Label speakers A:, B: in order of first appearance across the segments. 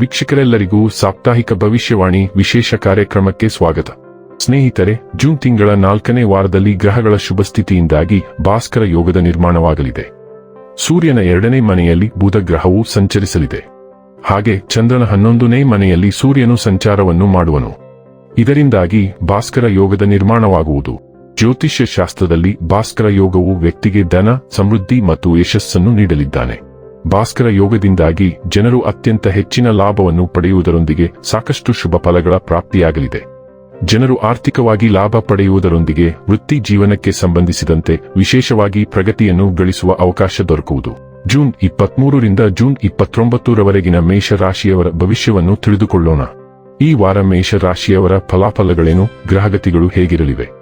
A: ವೀಕ್ಷಕರೆಲ್ಲರಿಗೂ ಸಾಪ್ತಾಹಿಕ ಭವಿಷ್ಯವಾಣಿ ವಿಶೇಷ ಕಾರ್ಯಕ್ರಮಕ್ಕೆ ಸ್ವಾಗತ. ಸ್ನೇಹಿತರೆ, ಜೂನ್ ತಿಂಗಳ ನಾಲ್ಕನೇ ವಾರದಲ್ಲಿ ಗ್ರಹಗಳ ಶುಭಸ್ಥಿತಿಯಿಂದಾಗಿ ಭಾಸ್ಕರ ಯೋಗದ ನಿರ್ಮಾಣವಾಗಲಿದೆ. ಸೂರ್ಯನ ಎರಡನೇ ಮನೆಯಲ್ಲಿ ಬುಧ ಗ್ರಹವು ಸಂಚರಿಸಲಿದೆ. ಹಾಗೆ ಚಂದ್ರನ ಹನ್ನೊಂದನೇ ಮನೆಯಲ್ಲಿ ಸೂರ್ಯನು ಸಂಚಾರವನ್ನು ಮಾಡುವನು. ಇದರಿಂದಾಗಿ ಭಾಸ್ಕರ ಯೋಗದ ನಿರ್ಮಾಣವಾಗುವುದು. ಜ್ಯೋತಿಷ್ಯ ಶಾಸ್ತ್ರದಲ್ಲಿ ಭಾಸ್ಕರ ಯೋಗವು ವ್ಯಕ್ತಿಗೆ ಧನ, ಸಮೃದ್ಧಿ ಮತ್ತು ಯಶಸ್ಸನ್ನು ನೀಡಲಿದ್ದಾನೆ. ಭಾಸ್ಕರ ಯೋಗದಿಂದಾಗಿ ಜನರು ಅತ್ಯಂತ ಹೆಚ್ಚಿನ ಲಾಭವನ್ನು ಪಡೆಯುವುದರೊಂದಿಗೆ ಸಾಕಷ್ಟು ಶುಭ ಫಲಗಳ ಪ್ರಾಪ್ತಿಯಾಗಲಿದೆ. ಜನರು ಆರ್ಥಿಕವಾಗಿ ಲಾಭ ಪಡೆಯುವುದರೊಂದಿಗೆ ವೃತ್ತಿ ಜೀವನಕ್ಕೆ ಸಂಬಂಧಿಸಿದಂತೆ ವಿಶೇಷವಾಗಿ ಪ್ರಗತಿಯನ್ನು ಗಳಿಸುವ ಅವಕಾಶ ದೊರಕುವುದು. ಜೂನ್ ಇಪ್ಪತ್ಮೂರರಿಂದ ಜೂನ್ ಇಪ್ಪತ್ತೊಂಬತ್ತರವರೆಗಿನ ಮೇಷರಾಶಿಯವರ ಭವಿಷ್ಯವನ್ನು ತಿಳಿದುಕೊಳ್ಳೋಣ. ಈ ವಾರ ಮೇಷರಾಶಿಯವರ ಫಲಾಫಲಗಳೇನು, ಗ್ರಹಗತಿಗಳು ಹೇಗಿರಲಿವೆ?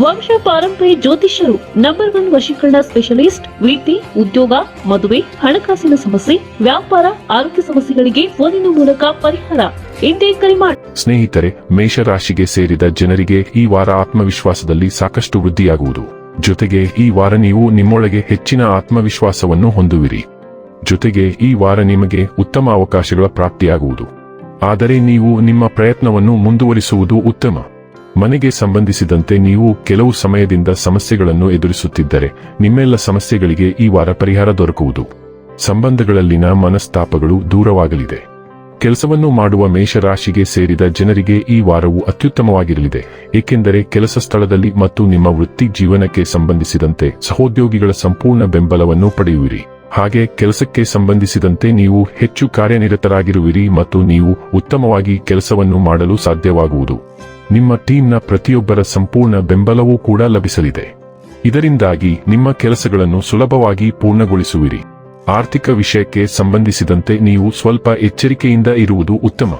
B: ವಂಶ ಪಾರಂಪರ್ಯ ಜ್ಯೋತಿಷ್ಯರು ನಂಬರ್ ಒನ್ ವಶೀಕರಣ ಸ್ಪೆಷಲಿಸ್ಟ್ ವೃತ್ತಿ ಉದ್ಯೋಗ, ಮದುವೆ, ಹಣಕಾಸಿನ ಸಮಸ್ಯೆ, ವ್ಯಾಪಾರ, ಆರೋಗ್ಯ ಸಮಸ್ಯೆಗಳಿಗೆ ಫೋನಿನ ಮೂಲಕ ಪರಿಹಾರ. ಇಂದೇ ಕರೆ ಮಾಡಿ
A: ಸ್ನೇಹಿತರೆ, ಮೇಷರಾಶಿಗೆ ಸೇರಿದ ಜನರಿಗೆ ಈ ವಾರ ಆತ್ಮವಿಶ್ವಾಸದಲ್ಲಿ ಸಾಕಷ್ಟು ವೃದ್ಧಿಯಾಗುವುದು. ಜೊತೆಗೆ ಈ ವಾರ ನೀವು ನಿಮ್ಮೊಳಗೆ ಹೆಚ್ಚಿನ ಆತ್ಮವಿಶ್ವಾಸವನ್ನು ಹೊಂದುವಿರಿ. ಜೊತೆಗೆ ಈ ವಾರ ನಿಮಗೆ ಉತ್ತಮ ಅವಕಾಶಗಳ ಪ್ರಾಪ್ತಿಯಾಗುವುದು. ಆದರೆ ನೀವು ನಿಮ್ಮ ಪ್ರಯತ್ನವನ್ನು ಮುಂದುವರಿಸುವುದು ಉತ್ತಮ. ಮನೆಗೆ ಸಂಬಂಧಿಸಿದಂತೆ ನೀವು ಕೆಲವು ಸಮಯದಿಂದ ಸಮಸ್ಯೆಗಳನ್ನು ಎದುರಿಸುತ್ತಿದ್ದರೆ, ನಿಮ್ಮೆಲ್ಲ ಸಮಸ್ಯೆಗಳಿಗೆ ಈ ವಾರ ಪರಿಹಾರ ದೊರಕುವುದು. ಸಂಬಂಧಗಳಲ್ಲಿನ ಮನಸ್ತಾಪಗಳು ದೂರವಾಗಲಿದೆ. ಕೆಲಸವನ್ನು ಮಾಡುವ ಮೇಷರಾಶಿಗೆ ಸೇರಿದ ಜನರಿಗೆ ಈ ವಾರವು ಅತ್ಯುತ್ತಮವಾಗಿರಲಿದೆ, ಏಕೆಂದರೆ ಕೆಲಸ ಸ್ಥಳದಲ್ಲಿ ಮತ್ತು ನಿಮ್ಮ ವೃತ್ತಿ ಜೀವನಕ್ಕೆ ಸಂಬಂಧಿಸಿದಂತೆ ಸಹೋದ್ಯೋಗಿಗಳ ಸಂಪೂರ್ಣ ಬೆಂಬಲವನ್ನು ಪಡೆಯುವಿರಿ. ಹಾಗೆ ಕೆಲಸಕ್ಕೆ ಸಂಬಂಧಿಸಿದಂತೆ ನೀವು ಹೆಚ್ಚು ಕಾರ್ಯನಿರತರಾಗಿರುವಿರಿ ಮತ್ತು ನೀವು ಉತ್ತಮವಾಗಿ ಕೆಲಸವನ್ನು ಮಾಡಲು ಸಾಧ್ಯವಾಗುವುದು. ನಿಮ್ಮ ಟೀಮ್ನ ಪ್ರತಿಯೊಬ್ಬರ ಸಂಪೂರ್ಣ ಬೆಂಬಲವೂ ಕೂಡ ಲಭಿಸಲಿದೆ. ಇದರಿಂದಾಗಿ ನಿಮ್ಮ ಕೆಲಸಗಳನ್ನು ಸುಲಭವಾಗಿ ಪೂರ್ಣಗೊಳಿಸುವಿರಿ. ಆರ್ಥಿಕ ವಿಷಯಕ್ಕೆ ಸಂಬಂಧಿಸಿದಂತೆ ನೀವು ಸ್ವಲ್ಪ ಎಚ್ಚರಿಕೆಯಿಂದ ಇರುವುದು ಉತ್ತಮ.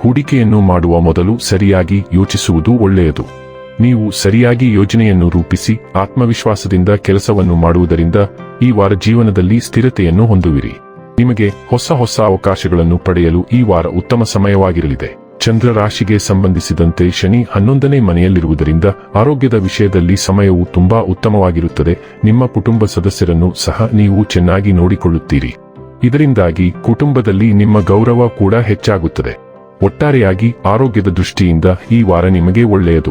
A: ಹೂಡಿಕೆಯನ್ನು ಮಾಡುವ ಮೊದಲು ಸರಿಯಾಗಿ ಯೋಚಿಸುವುದು ಒಳ್ಳೆಯದು. ನೀವು ಸರಿಯಾಗಿ ಯೋಜನೆಯನ್ನು ರೂಪಿಸಿ ಆತ್ಮವಿಶ್ವಾಸದಿಂದ ಕೆಲಸವನ್ನು ಮಾಡುವುದರಿಂದ ಈ ವಾರ ಜೀವನದಲ್ಲಿ ಸ್ಥಿರತೆಯನ್ನು ಹೊಂದುವಿರಿ. ನಿಮಗೆ ಹೊಸ ಹೊಸ ಅವಕಾಶಗಳನ್ನು ಪಡೆಯಲು ಈ ವಾರ ಉತ್ತಮ ಸಮಯವಾಗಿರಲಿದೆ. ಚಂದ್ರ ರಾಶಿಗೆ ಸಂಬಂಧಿಸಿದಂತೆ ಶನಿ ಹನ್ನೊಂದನೇ ಮನೆಯಲ್ಲಿರುವುದರಿಂದ ಆರೋಗ್ಯದ ವಿಷಯದಲ್ಲಿ ಸಮಯವು ತುಂಬಾ ಉತ್ತಮವಾಗಿರುತ್ತದೆ. ನಿಮ್ಮ ಕುಟುಂಬ ಸದಸ್ಯರನ್ನು ಸಹ ನೀವು ಚೆನ್ನಾಗಿ ನೋಡಿಕೊಳ್ಳುತ್ತೀರಿ. ಇದರಿಂದಾಗಿ ಕುಟುಂಬದಲ್ಲಿ ನಿಮ್ಮ ಗೌರವ ಕೂಡ ಹೆಚ್ಚಾಗುತ್ತದೆ. ಒಟ್ಟಾರೆಯಾಗಿ ಆರೋಗ್ಯದ ದೃಷ್ಟಿಯಿಂದ ಈ ವಾರ ನಿಮಗೆ ಒಳ್ಳೆಯದು.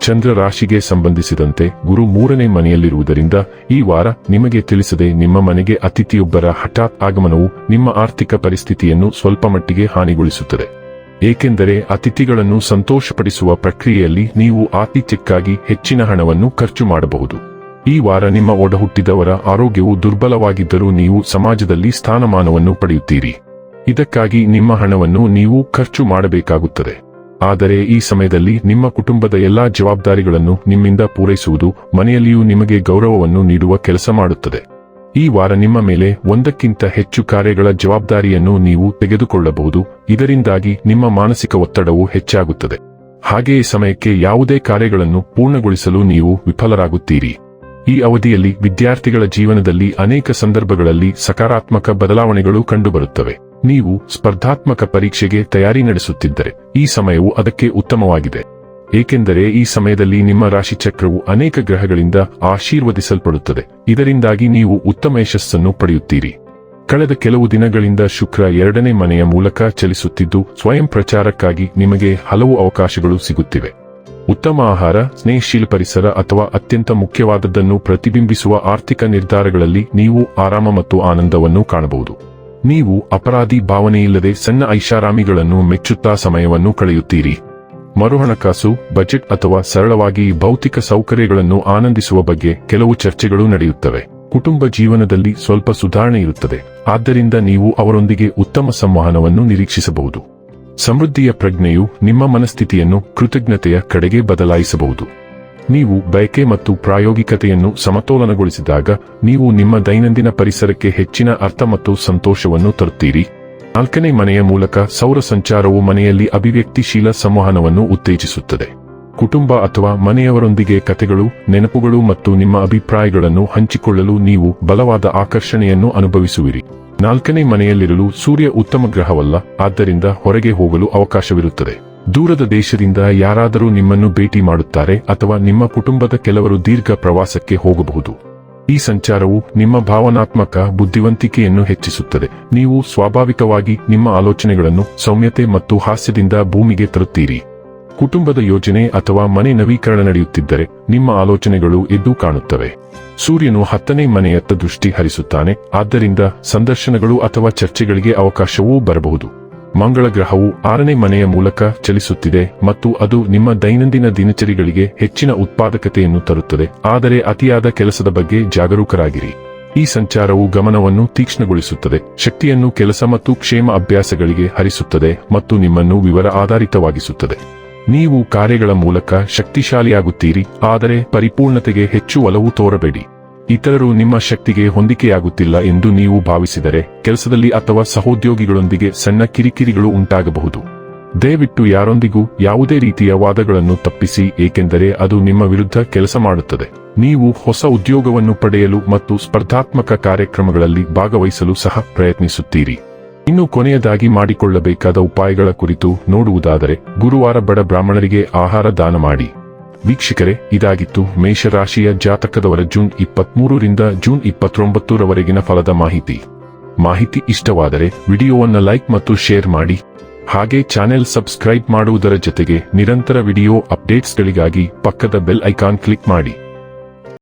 A: ಚಂದ್ರ ರಾಶಿಗೆ ಸಂಬಂಧಿಸಿದಂತೆ ಗುರು ಮೂರನೇ ಮನೆಯಲ್ಲಿರುವುದರಿಂದ ಈ ವಾರ ನಿಮಗೆ ತಿಳಿಸದೆ ನಿಮ್ಮ ಮನೆಗೆ ಅತಿಥಿಯೊಬ್ಬರ ಹಠಾತ್ ಆಗಮನವು ನಿಮ್ಮ ಆರ್ಥಿಕ ಪರಿಸ್ಥಿತಿಯನ್ನು ಸ್ವಲ್ಪ ಮಟ್ಟಿಗೆ ಹಾನಿಗೊಳಿಸುತ್ತದೆ. ಏಕೆಂದರೆ ಅತಿಥಿಗಳನ್ನು ಸಂತೋಷಪಡಿಸುವ ಪ್ರಕ್ರಿಯೆಯಲ್ಲಿ ನೀವು ಆತಿಥ್ಯಕ್ಕಾಗಿ ಹೆಚ್ಚಿನ ಹಣವನ್ನು ಖರ್ಚು ಮಾಡಬಹುದು. ಈ ವಾರ ನಿಮ್ಮ ಒಡಹುಟ್ಟಿದವರ ಆರೋಗ್ಯವು ದುರ್ಬಲವಾಗಿದ್ದರೂ ನೀವು ಸಮಾಜದಲ್ಲಿ ಸ್ಥಾನಮಾನವನ್ನು ಪಡೆಯುತ್ತೀರಿ. ಇದಕ್ಕಾಗಿ ನಿಮ್ಮ ಹಣವನ್ನು ನೀವು ಖರ್ಚು ಮಾಡಬೇಕಾಗುತ್ತದೆ. ಆದರೆ ಈ ಸಮಯದಲ್ಲಿ ನಿಮ್ಮ ಕುಟುಂಬದ ಎಲ್ಲಾ ಜವಾಬ್ದಾರಿಗಳನ್ನು ನಿಮ್ಮಿಂದ ಪೂರೈಸುವುದು ಮನೆಯಲ್ಲಿಯೂ ನಿಮಗೆ ಗೌರವವನ್ನು ನೀಡುವ ಕೆಲಸ ಮಾಡುತ್ತದೆ. ಈ ವಾರ ನಿಮ್ಮ ಮೇಲೆ ಒಂದಕ್ಕಿಂತ ಹೆಚ್ಚು ಕಾರ್ಯಗಳ ಜವಾಬ್ದಾರಿಯನ್ನು ನೀವು ತೆಗೆದುಕೊಳ್ಳಬಹುದು. ಇದರಿಂದಾಗಿ ನಿಮ್ಮ ಮಾನಸಿಕ ಒತ್ತಡವು ಹೆಚ್ಚಾಗುತ್ತದೆ. ಹಾಗೆಯೇ ಸಮಯಕ್ಕೆ ಯಾವುದೇ ಕಾರ್ಯಗಳನ್ನು ಪೂರ್ಣಗೊಳಿಸಲು ನೀವು ವಿಫಲರಾಗುತ್ತೀರಿ. ಈ ಅವಧಿಯಲ್ಲಿ ವಿದ್ಯಾರ್ಥಿಗಳ ಜೀವನದಲ್ಲಿ ಅನೇಕ ಸಂದರ್ಭಗಳಲ್ಲಿ ಸಕಾರಾತ್ಮಕ ಬದಲಾವಣೆಗಳು ಕಂಡುಬರುತ್ತವೆ. ನೀವು ಸ್ಪರ್ಧಾತ್ಮಕ ಪರೀಕ್ಷೆಗೆ ತಯಾರಿ ನಡೆಸುತ್ತಿದ್ದರೆ ಈ ಸಮಯವು ಅದಕ್ಕೆ ಉತ್ತಮವಾಗಿದೆ. ಏಕೆಂದರೆ ಈ ಸಮಯದಲ್ಲಿ ನಿಮ್ಮ ರಾಶಿ ಚಕ್ರವು ಅನೇಕ ಗ್ರಹಗಳಿಂದ ಆಶೀರ್ವದಿಸಲ್ಪಡುತ್ತದೆ. ಇದರಿಂದಾಗಿ ನೀವು ಉತ್ತಮ ಯಶಸ್ಸನ್ನು ಪಡೆಯುತ್ತೀರಿ. ಕಳೆದ ಕೆಲವು ದಿನಗಳಿಂದ ಶುಕ್ರ ಎರಡನೇ ಮನೆಯ ಮೂಲಕ ಚಲಿಸುತ್ತಿದ್ದು, ಸ್ವಯಂ ಪ್ರಚಾರಕ್ಕಾಗಿ ನಿಮಗೆ ಹಲವು ಅವಕಾಶಗಳು ಸಿಗುತ್ತಿವೆ. ಉತ್ತಮ ಆಹಾರ, ಸ್ನೇಹಶೀಲ ಪರಿಸರ ಅಥವಾ ಅತ್ಯಂತ ಮುಖ್ಯವಾದದ್ದನ್ನು ಪ್ರತಿಬಿಂಬಿಸುವ ಆರ್ಥಿಕ ನಿರ್ಧಾರಗಳಲ್ಲಿ ನೀವು ಆರಾಮ ಮತ್ತು ಆನಂದವನ್ನು ಕಾಣಬಹುದು. ನೀವು ಅಪರಾಧಿ ಭಾವನೆಯಿಲ್ಲದೆ ಸಣ್ಣ ಐಷಾರಾಮಿಗಳನ್ನು ಮೆಚ್ಚುತ್ತಾ ಸಮಯವನ್ನು ಕಳೆಯುತ್ತೀರಿ. ಮರುಹಣಕಾಸು, ಬಜೆಟ್ ಅಥವಾ ಸರಳವಾಗಿ ಭೌತಿಕ ಸೌಕರ್ಯಗಳನ್ನು ಆನಂದಿಸುವ ಬಗ್ಗೆ ಕೆಲವು ಚರ್ಚೆಗಳು ನಡೆಯುತ್ತವೆ. ಕುಟುಂಬ ಜೀವನದಲ್ಲಿ ಸ್ವಲ್ಪ ಸುಧಾರಣೆ ಇರುತ್ತದೆ. ಆದ್ದರಿಂದ ನೀವು ಅವರೊಂದಿಗೆ ಉತ್ತಮ ಸಂವಹನವನ್ನು ನಿರೀಕ್ಷಿಸಬಹುದು. ಸಮೃದ್ಧಿಯ ಪ್ರಜ್ಞೆಯು ನಿಮ್ಮ ಮನಸ್ಥಿತಿಯನ್ನು ಕೃತಜ್ಞತೆಯ ಕಡೆಗೆ ಬದಲಾಯಿಸಬಹುದು. ನೀವು ಬಯಕೆ ಮತ್ತು ಪ್ರಾಯೋಗಿಕತೆಯನ್ನು ಸಮತೋಲನಗೊಳಿಸಿದಾಗ, ನೀವು ನಿಮ್ಮ ದೈನಂದಿನ ಪರಿಸರಕ್ಕೆ ಹೆಚ್ಚಿನ ಅರ್ಥ ಮತ್ತು ಸಂತೋಷವನ್ನು ತರುತ್ತೀರಿ. ನಾಲ್ಕನೇ ಮನೆಯ ಮೂಲಕ ಸೌರ ಸಂಚಾರವು ಮನೆಯಲ್ಲಿ ಅಭಿವ್ಯಕ್ತಿಶೀಲ ಸಂವಹನವನ್ನು ಉತ್ತೇಜಿಸುತ್ತದೆ. ಕುಟುಂಬ ಅಥವಾ ಮನೆಯವರೊಂದಿಗೆ ಕಥೆಗಳು, ನೆನಪುಗಳು ಮತ್ತು ನಿಮ್ಮ ಅಭಿಪ್ರಾಯಗಳನ್ನು ಹಂಚಿಕೊಳ್ಳಲು ನೀವು ಬಲವಾದ ಆಕರ್ಷಣೆಯನ್ನು ಅನುಭವಿಸುವಿರಿ. ನಾಲ್ಕನೇ ಮನೆಯಲ್ಲಿರಲು ಸೂರ್ಯ ಉತ್ತಮ ಗ್ರಹವಲ್ಲ, ಆದ್ದರಿಂದ ಹೊರಗೆ ಹೋಗಲು ಅವಕಾಶವಿರುತ್ತದೆ. ದೂರದ ದೇಶದಿಂದ ಯಾರಾದರೂ ನಿಮ್ಮನ್ನು ಭೇಟಿ ಮಾಡುತ್ತಾರೆ ಅಥವಾ ನಿಮ್ಮ ಕುಟುಂಬದ ಕೆಲವರು ದೀರ್ಘ ಪ್ರವಾಸಕ್ಕೆ ಹೋಗಬಹುದು. ಈ ಸಂಚಾರವು ನಿಮ್ಮ ಭಾವನಾತ್ಮಕ ಬುದ್ಧಿವಂತಿಕೆಯನ್ನು ಹೆಚ್ಚಿಸುತ್ತದೆ. ನೀವು ಸ್ವಾಭಾವಿಕವಾಗಿ ನಿಮ್ಮ ಆಲೋಚನೆಗಳನ್ನು ಸೌಮ್ಯತೆ ಮತ್ತು ಹಾಸ್ಯದಿಂದ ಭೂಮಿಗೆ ತರುತ್ತೀರಿ. ಕುಟುಂಬದ ಯೋಜನೆ ಅಥವಾ ಮನೆ ನವೀಕರಣ ನಡೆಯುತ್ತಿದ್ದರೆ ನಿಮ್ಮ ಆಲೋಚನೆಗಳು ಎದ್ದು ಕಾಣುತ್ತವೆ. ಸೂರ್ಯನು ಹತ್ತನೇ ಮನೆಯತ್ತ ದೃಷ್ಟಿ ಹರಿಸುತ್ತಾನೆ ಆದ್ದರಿಂದ ಸಂದರ್ಶನಗಳು ಅಥವಾ ಚರ್ಚೆಗಳಿಗೆ ಅವಕಾಶವೂ ಬರಬಹುದು. ಮಂಗಳ ಗ್ರಹವು ಆರನೇ ಮನೆಯ ಮೂಲಕ ಚಲಿಸುತ್ತಿದೆ ಮತ್ತು ಅದು ನಿಮ್ಮ ದೈನಂದಿನ ದಿನಚರಿಗಳಿಗೆ ಹೆಚ್ಚಿನ ಉತ್ಪಾದಕತೆಯನ್ನು ತರುತ್ತದೆ. ಆದರೆ ಅತಿಯಾದ ಕೆಲಸದ ಬಗ್ಗೆ ಜಾಗರೂಕರಾಗಿರಿ. ಈ ಸಂಚಾರವು ಗಮನವನ್ನು ತೀಕ್ಷ್ಣಗೊಳಿಸುತ್ತದೆ. ಶಕ್ತಿಯನ್ನು ಕೆಲಸ ಮತ್ತು ಕ್ಷೇಮ ಅಭ್ಯಾಸಗಳಿಗೆ ಹರಿಸುತ್ತದೆ ಮತ್ತು ನಿಮ್ಮನ್ನು ವಿವರ ಆಧಾರಿತವಾಗಿಸುತ್ತದೆ. ನೀವು ಕಾರ್ಯಗಳ ಮೂಲಕ ಶಕ್ತಿಶಾಲಿಯಾಗುತ್ತೀರಿ, ಆದರೆ ಪರಿಪೂರ್ಣತೆಗೆ ಹೆಚ್ಚು ಒಲವು ತೋರಬೇಡಿ. ಇತರರು ನಿಮ್ಮ ಶಕ್ತಿಗೆ ಹೊಂದಿಕೆಯಾಗುತ್ತಿಲ್ಲ ಎಂದು ನೀವು ಭಾವಿಸಿದರೆ ಕೆಲಸದಲ್ಲಿ ಅಥವಾ ಸಹೋದ್ಯೋಗಿಗಳೊಂದಿಗೆ ಸಣ್ಣ ಕಿರಿಕಿರಿಗಳು ಉಂಟಾಗಬಹುದು. ದಯವಿಟ್ಟು ಯಾರೊಂದಿಗೂ ಯಾವುದೇ ರೀತಿಯ ವಾದಗಳನ್ನು ತಪ್ಪಿಸಿ, ಏಕೆಂದರೆ ಅದು ನಿಮ್ಮ ವಿರುದ್ಧ ಕೆಲಸ ಮಾಡುತ್ತದೆ. ನೀವು ಹೊಸ ಉದ್ಯೋಗವನ್ನು ಪಡೆಯಲು ಮತ್ತು ಸ್ಪರ್ಧಾತ್ಮಕ ಕಾರ್ಯಕ್ರಮಗಳಲ್ಲಿ ಭಾಗವಹಿಸಲು ಸಹ ಪ್ರಯತ್ನಿಸುತ್ತೀರಿ. ಇನ್ನು ಕೊನೆಯದಾಗಿ ಮಾಡಿಕೊಳ್ಳಬೇಕಾದ ಉಪಾಯಗಳ ಕುರಿತು ನೋಡುವುದಾದರೆ, ಗುರುವಾರ ಬಡ ಬ್ರಾಹ್ಮಣರಿಗೆ ಆಹಾರ ದಾನ ಮಾಡಿ. ವೀಕ್ಷಕರೇ, ಇದಾಗಿತ್ತು ಮೇಷರಾಶಿಯ ಜಾತಕದವರ ಜೂನ್ ಇಪ್ಪತ್ಮೂರರಿಂದ ಜೂನ್ ಇಪ್ಪತ್ತೊಂಬತ್ತರವರೆಗಿನ ಫಲದ ಮಾಹಿತಿ. ಮಾಹಿತಿ ಇಷ್ಟವಾದರೆ ವಿಡಿಯೋವನ್ನು ಲೈಕ್ ಮತ್ತು ಶೇರ್ ಮಾಡಿ. ಹಾಗೆ ಚಾನೆಲ್ ಸಬ್ಸ್ಕ್ರೈಬ್ ಮಾಡುವುದರ ಜೊತೆಗೆ ನಿರಂತರ ವಿಡಿಯೋ ಅಪ್ಡೇಟ್ಸ್ಗಳಿಗಾಗಿ ಪಕ್ಕದ ಬೆಲ್ ಐಕಾನ್ ಕ್ಲಿಕ್ ಮಾಡಿ.